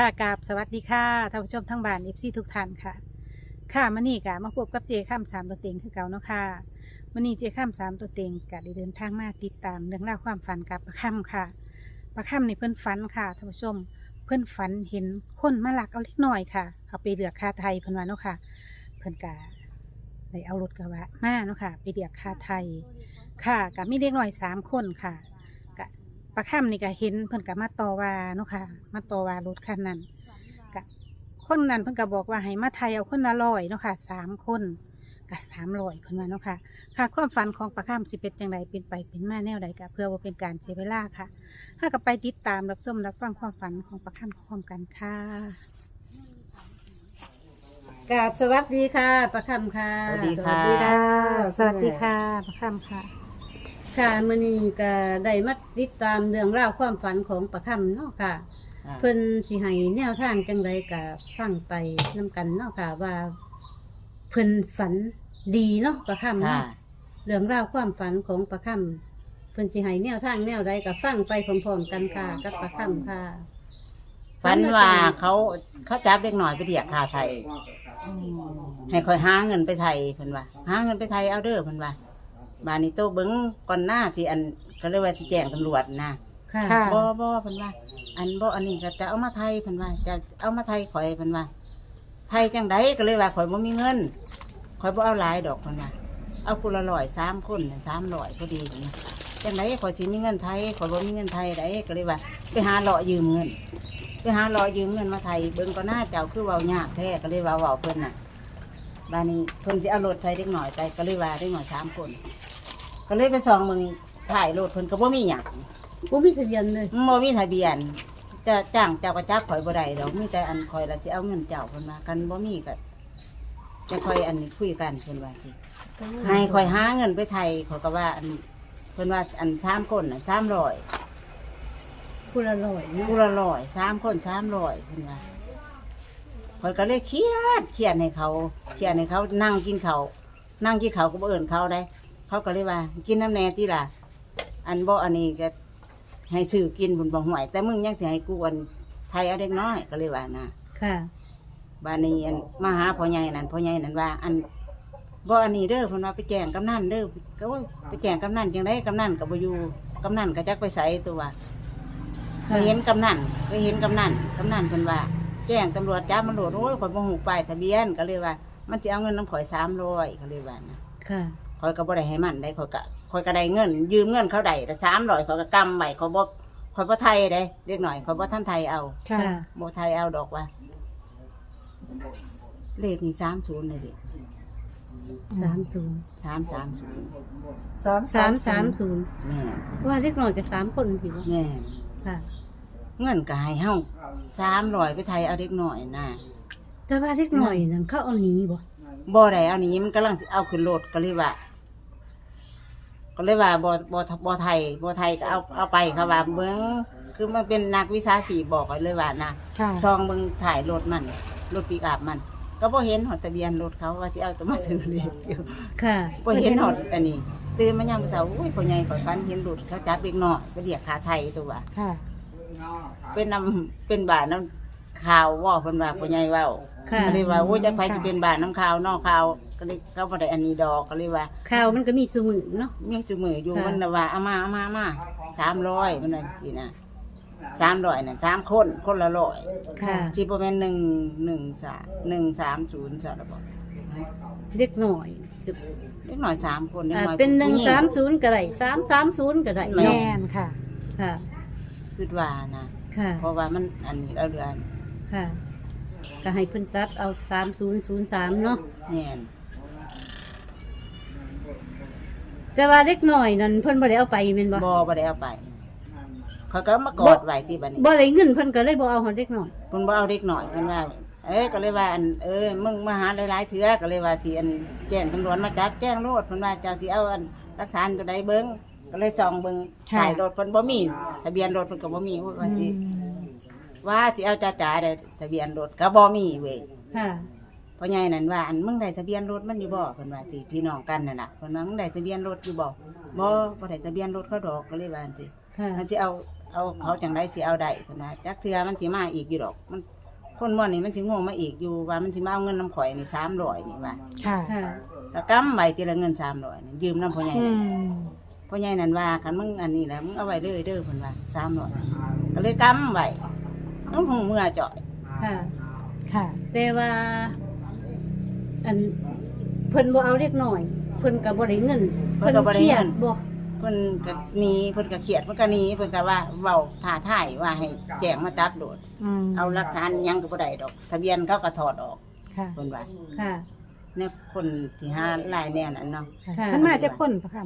ค่ะกราบสวัสดีค่ะท่านผู้ชมทั้งบ้านเอฟซีทุกท่านค่ะ ค่ะมื่อนี้กะมาพบกับเจข้ามสามตัวเต็งคือเก่าเนาะค่ะมื่อนี้เจข้ามสามตัวเต็งกะได้เดินทางมาติดตามเรื่องราวความฝันกับประค่ำค่ะประค่ำในเพื่อนฝันค่ะท่านผู้ชมเพื่อนฝันเห็นคนมาหลักเอาเล็กน้อยค่ะเอาไปเรียกคาไทยเพื่อนว่าเนาะค่ะ เพื่อนกะได้เอารถกระบะมาเนาะค่ะ ไปเรียกคาไทยค่ะกับมีเด็กน้อยสามคนค่ะ ประค่ำนี่ก็เห็นเพิ่นกับมาต่อว่าเนาะค่ะ มาต่อว่ารถคันนั้นกะคนนั้นเพิ่นก็บอกว่าให้มาไทยเอาคนละร้อยเนาะค่ะสามคนกับสามร้อยเพิ่นว่าเนาะค่ะ ค่ะความฝันของประค่ำสิเป็นจังไดเป็นไปเป็นมาแนวใดกะเพื่อว่าเป็นการเสียเวลาค่ะ ถ้ากับไปติดตามรับชมรับฟังความฝันของประค่ำพร้อมกันค่ะกราบสวัสดีค่ะประคำค่ะ สวัสดีค่ะ สวัสดีค่ะประค่ำค่ะ ค่ะมื่อนี้ก็ได้มาติดตามเรื่องราวความฝันของประคำเนาะค่ะเพิ่นสิให้แนวทางจังไดก็ฟังไปนํกันเนาะค่ะ ว่า เพิ่นฝันดีเนาะประคำค่ะเนาะเรื่องราวความฝันของประคำเพิ่นสิให้แนวทางแนวใดก็ฟังไปพร้อมๆกันค่ะ กับประคำค่ะ ฝันว่าเขาเขาจับเด็กหน่อยไปเรียกค่าไทย ให้คอยหาเงินไปไทยเพิ่นว่าหาเงินไปไทยเอาเด้อเพิ่นว่า บานนี้โตเบิ้งก่อนหน้าที่อันก็เลยว่าสิแจ้งตำรวจนะค่ะค่ะ บ่บ่เพิ่นว่า อันบ่อันนี้ก็จะเอามาไทยเพิ่นว่า จะเอามาไทยข่อยเพิ่นว่า ไทยจังไดก็เลยว่าข่อยบ่มีเงินข่อยบ่เอาหลายดอกเพิ่นว่าเอากุละร้อยสามคนสามร้อยพอดีเพิ่นว่าจังไดข่อยสิมีเงินไทยข่อยบ่มีเงินไทยไดก็เลยว่า ไปหาเลาะยืมเงินไปหาเลาะยืมเงินมาไทยเบิ่งก็น่าเจ้าคือเว้ายากแท้ก็เลยว่าเว้าเพิ่นน่ะบ้านนี้เพิ่นสิเอารถไทยเด็กหน่อยไปก็เลยว่าเด็กหน่อยสามคน ก็เลยไปส่องมึงถ่ายรถเพิ่นก็บ่มีหยังบ่มีทะเบียนเลยบ่มีทะเบียนจะจ้างเจ้าก็จับข่อยบ่ได้ดอกมีแต่อันข่อยละสิเอาเงินเจ้าเพิ่นมากันบ่มีก็จะค่อยอันนี้คุยกันเพิ่นว่าสิให้ข่อยหาเงินไปไทยข่อยก็ว่าอันเพิ่นว่าอันสามคนน่ะ300ผู้ละร้อยเนาะผู้ละร้อยสามคน300เพิ่นว่าข่อยก็เลยเครียดเครียดให้เขาเครียดให้เขานั่งกินเขาวนั่งกินเขาวก็บ่เอิ้นเขาได้ เขาก็เลยว่า กินน้ำแหน่ที่ล่ะ อันบ่อันนี้ก็ให้ซื้อกินบนบ่ห่วย แต่มึงยังสิให้กูอันไทยเอาเด็กน้อยก็เลยว่านะค่ะบ้านนี้อันมาหาพ่อใหญ่นั่นพ่อใหญ่นั่นว่า อันบ่อันนี้เด้อเพิ่นว่าไปแจ้งกำนันเด้อก็โอ้ยไปแจ้งกำนันจังไดกำนันก็บ่อยู่กำนันก็จักไปไสตัวว่าเคยเห็นกำนันเคยเห็นกำนันกำนันเพิ่นว่า แจ้งตำรวจจับมันโหลดโอ้ยข่อยบ่ฮู้ป้ายทะเบียนก็เลยว่า มันสิเอาเงินน้ำข่อย300ก็เลยว่านะค่ะค อยก็บ่ได้ให้มันได้คอยก็คอยก็ได้เงิน ยืมเงินเขาได้แต่สามร้อยคอยก็กำไว้คอยบ่คอยบ่ไทยได้เล็กหน่อยคอยบ่ท่านไทยเอาค่ะค่ะ บ่ไทยเอาดอกว่าเลขนี่สามศูนย์เลยดิสามศูนย์สามสามศูนย์สามสามสามศูนย์แม่ว่าเล็กน้อยกับสามคนผิดแม่ค่ะ เงินก็ให้เฮาสามร้อยไปไทยเอาเด็กหน่อยนะแต่ว่าเล็กน้อยนั่นเขาเอาหนีบ่บ่ได้เอานี้มันกำลังสิเอาขึ้นรถก็เลยว่า ก็เลยว่าบ่บ่บ่ไทยบ่ไทยก็เอาเอาไปเขาว่าเบิ่งคือมันเป็นนักวิชาสีบอกไว้เลยว่านะค่ะ ซองเบิ่งถ่ายรถมันรถปีกอับมัน ก็บ่เห็นหอดทะเบียนรถเขาว่าสิเอาตัวมาซื้อเลขอยู่ค่ะบ่เห็นหอดอันนี้ ตื่นมายามมื้อเช้าอุ้ยพ่อใหญ่ข่อยฝันเห็นรถเขาจับเด็กน้อยไปเรียกค่าไทยตัวว่า ค่ะ เป็นนำเป็นบาทน้ำข่าวว่าเพิ่นว่าพ่อใหญ่เว้าค่ะก็เลยว่าโอ้ยจักไผสิเป็นบาทน้ำข่าวนอกข่าว ก็เลยเขาบ่ได้อันนี้ดอกก็เลยว่าข่าวมันก็มีสมือเนาะ มีจุมืออยู่ค่ะ มันน่ะว่าเอามาเอามาเอามา300มันว่าสินะ300น่ะสามคนคนละร้อยค่ะสิบ่แม่นหนึ่งหนึ่งสามหนึ่งสามศูนย์ซะละบ่เล็กน้อยเเล็กหน่อยสามคนเล็กอ่าหน่อยเป็นหนึ่งผู้ญิ สามศูนย์ก็ได้สามสามศูนย์ก็ได้แม่ เนาะแม่นค่ะ ค่ะ คิดว่านะค่ะ เพราะว่ามันอันนี้เราเรือนค่ะก็ให้เพิ่นตัดเอาสามศูนย์ศูนย์สามเนาะ แน่น แต่ว่าเล็กน้อยนั่นเพิ่นบ่ได้เอาไปแม่นบ่บ่บ่ได้เอาไปเขาก็มากอดไว้ที่บัดนี้บ่ได้เงินเพิ่นก็เลยบ่เอาหอดเล็กน้อยเพิ่นบ่เอาเด็กหน่อยเพิ่นว่า เอ้ยก็เลยว่าอันเอ้ยมึงมาหาหลายๆเถือก็เลยว่าสิอันแจ้งตำรวจมาจับแจ้งโลดเพิ่นว่าเจ้าสิเอาอันรักษาตัวใดเบิ่งก็เลยส่องเบิ่งค่ะถ่ายรถเพิ่นบ่มีทะเบียนรถเพิ่นก็บ่มีว่าสิว่าสิเอาจ้าจ๋าได้ทะเบียนรถก็บ่มีเว้ยค่ะ พ่อใหญ่นั่นว่าอันมึงได้ทะเบียนรถมันอยู่บ่เพิ่นว่าสิพี่น้องกันนั่นน่ะเพิ่นว่ามึงได้ทะเบียนรถอยู่บ่บ่บ่ได้ทะเบียนรถเขาดอกก็เลยว่าจังซี่ค่ะมันสิเอาเอาเขาจังไดสิเอาได้เพิ่นว่าจักเทื่อมันสิมาอีกอยู่ดอกมันคนม่วนนี่มันสิโง่มาอีกอยู่ว่ามันสิมาเอาเงินน้ำข่อยนี่300นี่ว่าค่ะค่ะแล้วกำไว้ทีละเงิน300นี่ยืมน้ำพ่อใหญ่อืนั่น มพ่อใหญ่นั่นว่าคันมึงอันนี้แหละมึงเอาไว้เด้อเด้อเพิ่นว่า300ก็เลยกำไว้น้องหูเมื่อจ่อยค่ะค่ะแต่ว่า อันเพิ่นบ่เอาเล็กน้อย เพิ่นก็บ่ได้เงินเพิ่นก็บ่ได้เครียเงิดนบ่เพิ่นก็หนีเพิ่นก็เครียดเพิ่นก็หนีเพิ่นก็ว่าเว้าท่าทายว่าให้แจ้งมาจับโดด อืมเอาหลักฐานหยังก็บ่ได้ดอก ทะเบียนเขาก็ถอดออกค่ะเพิ่นว่าค่ะ เนี่ยคนที่หาลายแนวนั้นเนาะค่ะมันมาจากคนปะค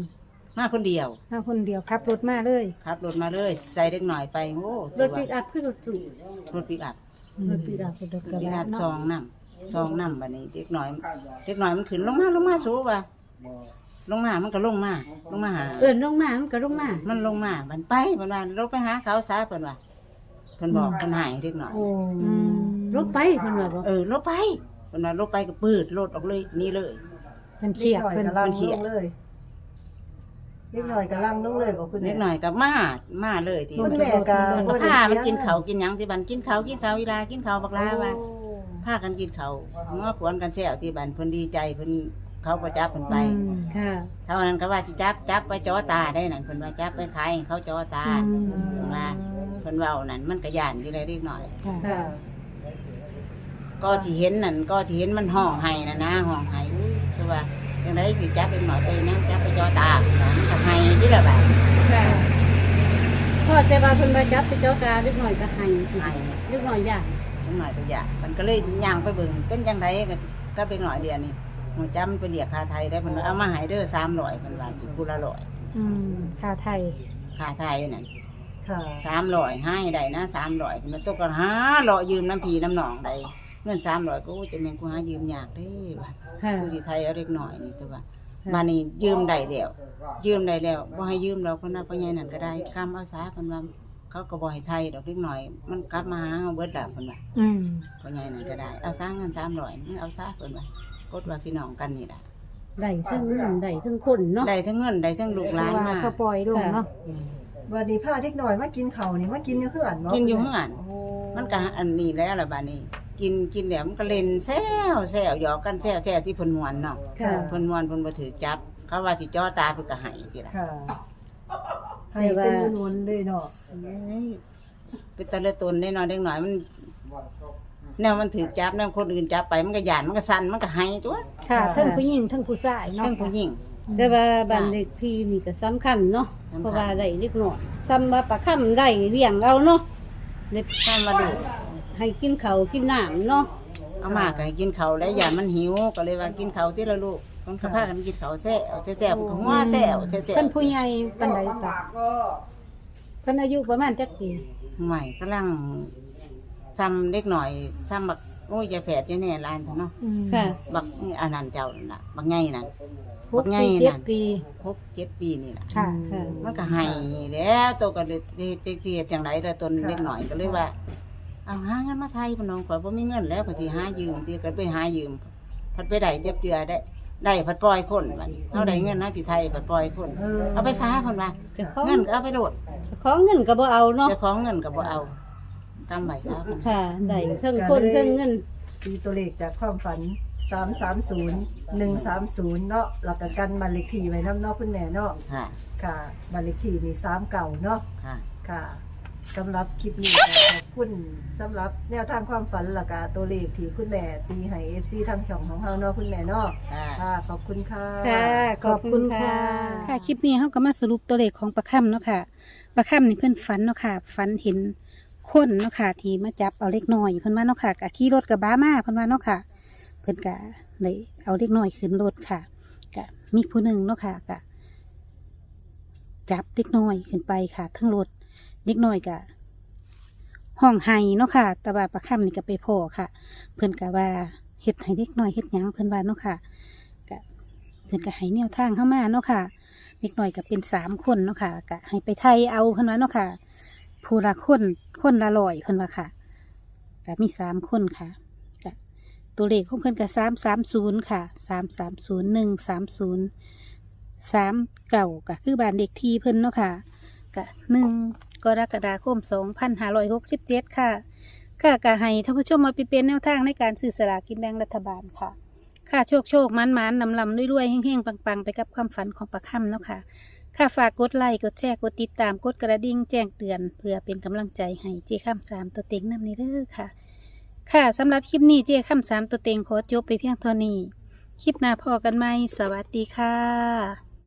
มาคนเดียวำมาคนเดียวขับรถมาเลยขับรถมาเลยใส่เด็กหน่อยไปโอ้รถปิกอัพคือรถตู้รถปิกอัพรถปิกอัพรถกปิระกอับะพเนาะซองน้ำ ซองน้ำบัดนี้เด็กหน่อยเด็กหน่อยมันขึ้นลงมาลงมาสูว่าลงมา มันก็ลงมา ลงมาหา เอิ้นลงมา มันก็ลงมา มันลงมา มันไปมันว่าลงไปหาเขาซะเพิ่นว่าเพิ่นบอกเพิ่นใหายเด็กหน่อยโอ้อืมรถไปเพิ่นว่าบ่เออลบไปเพิ่นว่าลบไปก็ปืดรถออกเลยหนี่เลยเป็นเครียดเล็กหน่อยเพิ่นกำลังเขีลยนงเลยเล็กหน่อยกำลังลงเลยบอกคุณเด็แม่กหน่อยก็มามาเลยทีคุณแม่ก็บ่ได้ผ้ามันเสียกินเขาวกินหยังที่บันกินเขาวกินเขาวเวลากินเขาวบักลาว่าโอ้พากันกินเขาวมาขวนกันแซวที่บันเพิ่นดีใจเพิ่นเขาประจับเพิ่นไปอืมค่ะเท่านั้นก็ว่าสิจับจับไปจอตาได้นั่นเพิ่นว่าจับไปขายให้เขาจอตาอืมเพิ่นว่าเพิ่นเว้านั่นมันก็ย่านอยู่เลยเล็กหน่อยค่ะค่ะ ก็สิเห็นนั่นก็สิเห็นมันห้องไห้นะนะห้องไห้อู้คือว่าจังไดสิจับเล็กหน่อยไปนะจับไปจอตามันก็ไห้ที่ละบาดค่ะพ่อแต่ว่าเพิ่นมาจับไปเจ้าตาเล็กน้อยก็ให้ไห้ เล็กน้อยย่าน เล็กหน่อยก็อยากมันก็เลยย่างไปเบิ่งเป็นจังไดก็ก็เป็นหน่อยเดียวนี่หนูจำไปเรียกค่าไทยได้เพิ่นว่าเอามาให้เด้อ300เพิ่นว่าสิผู้ละร้อยอืมค่าไทยค่าไทยนั่นค่ะสามร้อยให้ได้นะสามร้อยมันตกกันหาเลาะยืมน้ำพีน้ำหนองได้เงินสามร้อยก็จะเป็นกูหายืมยากเด้ว่ะค่ะ กูที่ไทยเอาเล็กหน่อยนี่ตัวว่าค่ะบ้านนี้ยืมได้แล้วยืมได้แล้วบ่ให้ยืมเราคนน่ะพ่อใหญ่นั่นก็ได้กำเอาซาเพิ่นว่า เขาก็บ่ให้ไทยดอกเล็กหน่อย มันกลับมาหาเฮาเบิดแล้วเพิ่นว่าอืมพ่อใหญ่นั่นก็ได้ เอาซาเงิน300มึงเอาซาเพิ่นว่ากดว่าพี่น้องกันนี่ล่ะได้ทั้งเงินได้ทั้งคนเนาะ ได้ทั้งเงินได้ทั้งลูกหลานว่ามาเขาปล่อยลงเนาะอืมวันนี้พาเด็กหน่อยมากินข้าวนี่มากินอยู่เฮือนบ่กินอยู่เฮือนโอ้มันก็อันนี้แล้วล่ะบัดนี้ กินกินแล้วมันก็เล่นแซวแซวหยอกกันแซวแซวที่เพิ่นม่วนเนาะค่ะ เพิ่นม่วนเพิ่นบ่ถือจับ เขาว่าสิจ่อตาเพิ่นก็ให้ติล่ะค่ะ ให้เป็นนวลๆเลยเนาะเอ้ยเป็นตะละตนได้เนาะเด็กน้อยมันแนวมันถือจับแนวคนอื่นจับไปมันก็หยานมันก็สั่นมันก็ให้ตัวค่ะทั้งผู้หญิงทั้งผู้ชายเนาะทั้งผู้หญิง แต่ว่าบ้านเลขที่นี่ก็สำคัญเนาะสำคัญ เพราะว่าได้เล็กน้อยซ้ำว่าปลาค่ำได้เลี้ยงเอาเนาะเล็กข้ามมาดูให้กินข้าวกินน้ำเนาะเอามาก็ให้กินข้าวแล้วหยานมันหิวก็เลยว่ากินข้าวทีละลูก มันก็พากันกินข้าวแซ่บแซ่บๆก็หัวแซ่บแซ่บเพิ่นผู้ใหญ่ปานใดปะเพิ่นอายุประมาณจักปีๆใหม่กำลังจำเด็กหน่อยจำบักโอ้ยยายแฝดยายแน่ลานเถอะเนาะอืมค่ะบักอันนั้นเจ้านั่นล่ะบักไงนั่น หกปีเจ็ดปี หกเจ็ดปีนี่ล่ะ ค่ะค่ะ มันก็ให้แล้วตัวก็เลยเจ๊เจ๊จังไรเลยตนเล็กหน่อยก็เลยว่า เอาหาเงินมาไทยพนองข่อยบ่มีเงินแล้วพอดีหายืมตีก็ไปหายืมพัดไปได้เจ็บเจือได้ ได้พัดปล่อยคนบัดนี้เอาได้เงินนะที่ไทยพัดปล่อยคน เออเอาไปซาคนว่าเจะของเงินก็เอาไปโดดเจ้าของเงินก็บ่เอาเนาะเจ้าของเงินก็บ่เอากำใบซาเพิ่นค่ะได้ทั้งคนทั้งเงิน ตีตัวเลขจากความฝัน 330 130 เนาะแล้วก็กันบ้านเลขที่ไว้นำเนาะคุณแม่เนาะค่ะค่ะบ้านเลขที่นี่3เก่าเนาะค่ะ ค่ะสำหรับคลิปนี้ก็ขอบ คุณสำหรับแนวทางความฝันและกาตัวเลขที่คุณแม่ตีให้ FC ทางช่องของเฮาเนาะคุณแม่เนาะค่ะค่ะขอบคุณค่ะ ค่ะขอบคุณค่ะ ค่ะคลิปนี้เขาก็มาสรุปตัวเลขของประค่ำเนาะค่ะประค่ำนี่เพื่อนฝันเนาะค่ะฝันเห็นคนเนาะค่ะที่มาจับเอาเล็กน้อยเพื่อนว่าเนาะค่ะกะขี่รถกับบ้ามาเพื่อนว่าเนาะค่ะ เพื่อนกะเลยเอาเล็กน้อยขึ้นรถค่ะกะมีผู้หนึ่งเนาะค่ะกะจับเล็กน้อยขึ้นไปค่ะทั้งรถเล็กน้อยกะ ห้องไห้เนาะค่ะ แต่ว่าประคำนี่ก็ไปพอค่ะ เพื่อนกะว่าเฮ็ดให้เล็กน้อยเฮ็ดหยังเพื่อนว่าเนาะค่ะกะเพื่อนกะให้แนวทางเข้ามาเนาะค่ะเด็กน่อยก็เป็นสามคนเนาะค่ะก็ให้ไปไทยเอาเพิ่นว่าเนาะค่ะผู้ละคนคนละร้อยเพิ่นว่าค่ะก็มีสามคนค่ะก็ตัวเลขของเพิ่นก็สามสามศูนย์ค่ะสามสามศูนย์หนึ่งสามศูนย์สามเก่าก็คือบ้านเด็กทีเพิ่นเนาะค่ะก็หนึ่ง กรกฎาคม 2567 ค่ะ ค่ะกะให้ท่านผู้ชมมาไปเป็นแนวทางในการสื่อสลากกินแบ่งรัฐบาลค่ะ ค่ะโชคโชคมันมันนำลำรวยๆเฮงๆปังๆ ไปกับความฝันของประค่ำเนาะค่ะ ค่ะฝากกดไลค์กดแชร์กดติดตามกดกระดิ่งแจ้งเตือน เพื่อเป็นกำลังใจให้เจ้ข้ามสามตัวเต็งนำในเด้อค่ะ ค่ะสำหรับคลิปนี้เจ้ข้ามสามตัวเต็งขอจบไปเพียงเท่านี้คลิปหน้าพอกันไหมสวัสดีค่ะ